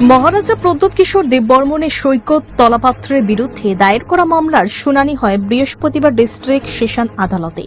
মহারাজা প্রদ্যোৎ কিশোর দেববর্মনের সৈকত তলাপাত্রের বিরুদ্ধে দায়ের করা মামলার শুনানি হয় বৃহস্পতিবার ডিস্ট্রিক্ট সেশন আদালতে।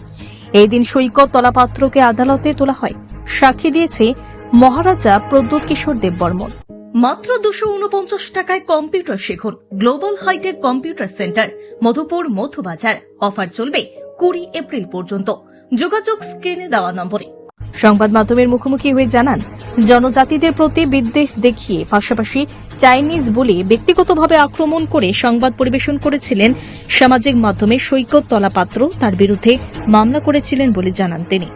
এই দিন সৈকত তলাপাত্রকে আদালতে তোলা হয়। সাক্ষী দিয়েছে মহারাজা প্রদ্যোৎ কিশোর দেববর্মন মাত্র দুশো উনপঞ্চাশ টাকায় computer শেখুন, global hitech computer centre, Madhupur Madhubazar offer চলবে কুড়ি এপ্রিল পর্যন্ত। যোগাযোগ স্ক্রিনে দেওয়া নম্বরে। সংবাদ মাধ্যমের মুখোমুখি হয়ে জানান জনজাতিদের প্রতি বিদ্বেষ দেখিয়ে পাশাপাশি চাইনিজ বলে ব্যক্তিগতভাবে আক্রমণ করে সংবাদ পরিবেশন করেছিলেন সামাজিক মাধ্যমে সৈকত তলাপাত্র তার বিরুদ্ধে মামলা করেছিলেন বলে জানান তিনি।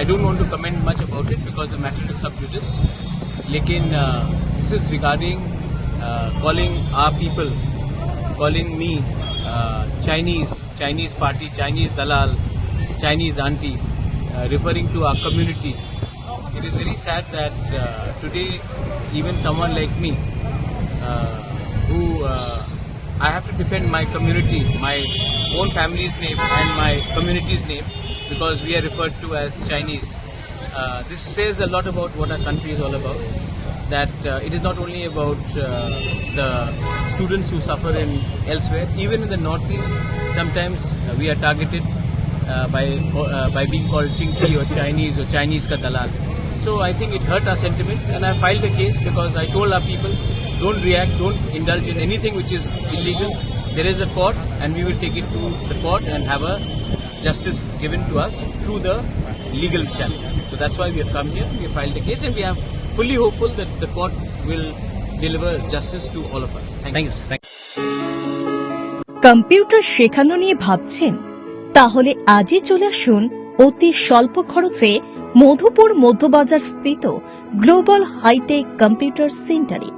I don't want to comment much about it because the matter is sub judice. Lekin uh, this is regarding uh, calling our people calling me uh, Chinese, Chinese party, Chinese dalal, Chinese auntie, uh, referring to our community. It is very sad that uh, today even someone like me uh, who uh, I have to defend my community, my own family's name and my community's name because we are referred to as Chinese. Uh, this says a lot about what our country is all about. That it is not only about the students who suffer in elsewhere, even in the northeast, sometimes uh, we are targeted uh, by uh, by being called Chinky or Chinese or Chinese ka. So I think it hurt our sentiments, and I filed a case because I told our people, don't react, don't indulge in anything which is illegal. There is a court, and we will take it to the court and have a justice given to us through the legal channels. So that's why we have come here. We filed a case, and we are fully hopeful that the court will deliver justice to all of us. Thank, Thank you. you. Thank computer শেখানো নিয়ে ভাবছেন তাহলে আজই চলে আসুন অতি স্বল্প খরচে মধুপুর মধ্যবাজার স্থিত গ্লোবাল হাইটেক কম্পিউটার সেন্টারে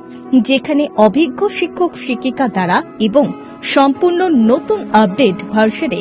যেখানে অভিজ্ঞ শিক্ষক শিক্ষিকা দ্বারা এবং সম্পূর্ণ নতুন আপডেট ভার্সনে